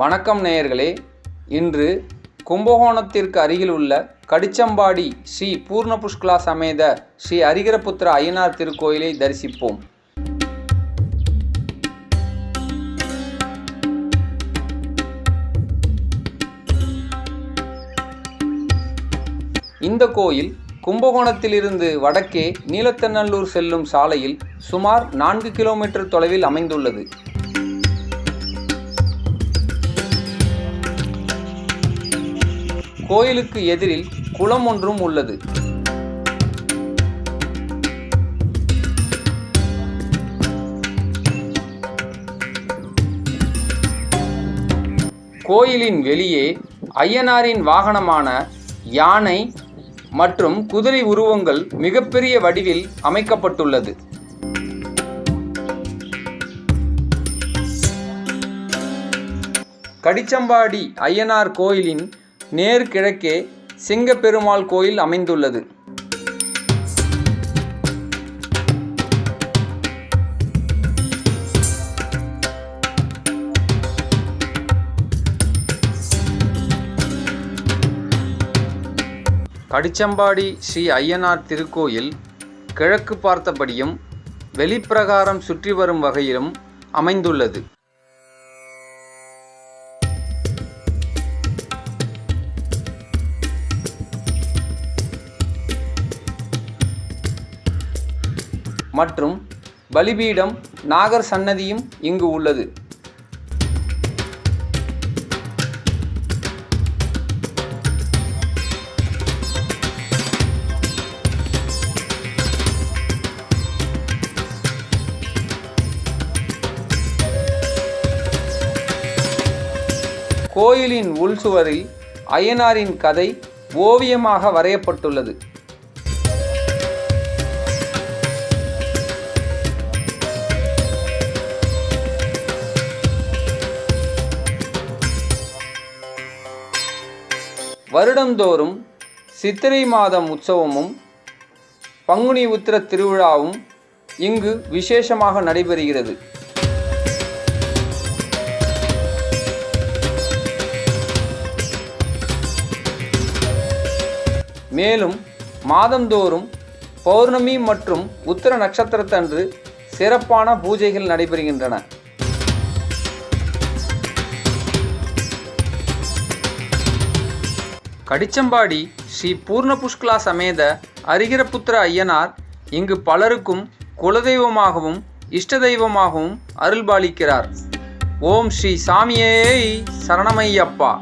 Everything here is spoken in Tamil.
வணக்கம் நேயர்களே. இன்று கும்பகோணத்திற்கு அருகில் உள்ள கடிச்சம்பாடி ஸ்ரீ பூர்ண புஷ்கலா சமேத ஸ்ரீ அரிகரபுத்திர ஐயனார் திருக்கோயிலை தரிசிப்போம். இந்த கோயில் கும்பகோணத்திலிருந்து வடக்கே நீலத்தநல்லூர் செல்லும் சாலையில் சுமார் நான்கு கிலோமீட்டர் தொலைவில் அமைந்துள்ளது. கோயிலுக்கு எதிரில் குளம் ஒன்றும் உள்ளது. கோயிலின் வெளியே ஐயனாரின் வாகனமான யானை மற்றும் குதிரை உருவங்கள் மிகப்பெரிய வடிவில் அமைக்கப்பட்டுள்ளது. கடிச்சம்பாடி ஐயனார் கோயிலின் நேர் கிழக்கே சிங்கப்பெருமாள் கோயில் அமைந்துள்ளது. கடிச்சம்பாடி ஸ்ரீ ஐயனார் திருக்கோயில் கிழக்கு பார்த்தபடியும் வெளிப்பிரகாரம் சுற்றி வரும் வகையிலும் அமைந்துள்ளது. மற்றும் பலிபீடம் நாகர் சன்னதியும் இங்கு உள்ளது. கோயிலின் உள்சுவரில் அய்யனாரின் கதை ஓவியமாக வரையப்பட்டுள்ளது. வருடந்தோறும் சித்திரை மாதம் உற்சவமும் பங்குனி உத்திர திருவிழாவும் இங்கு விசேஷமாக நடைபெறுகிறது. மேலும் மாதந்தோறும் பௌர்ணமி மற்றும் உத்திர நட்சத்திரத்தன்று சிறப்பான பூஜைகள் நடைபெறுகின்றன. கடிச்சம்பாடி ஸ்ரீ பூர்ண புஷ்கலா சமேத அரிகிரபுத்திர ஐயனார் இங்கு பலருக்கும் குலதெய்வமாகவும் இஷ்ட தெய்வமாகவும் அருள்பாலிக்கிறார். ஓம் ஸ்ரீ சாமியே சரணமையப்பா.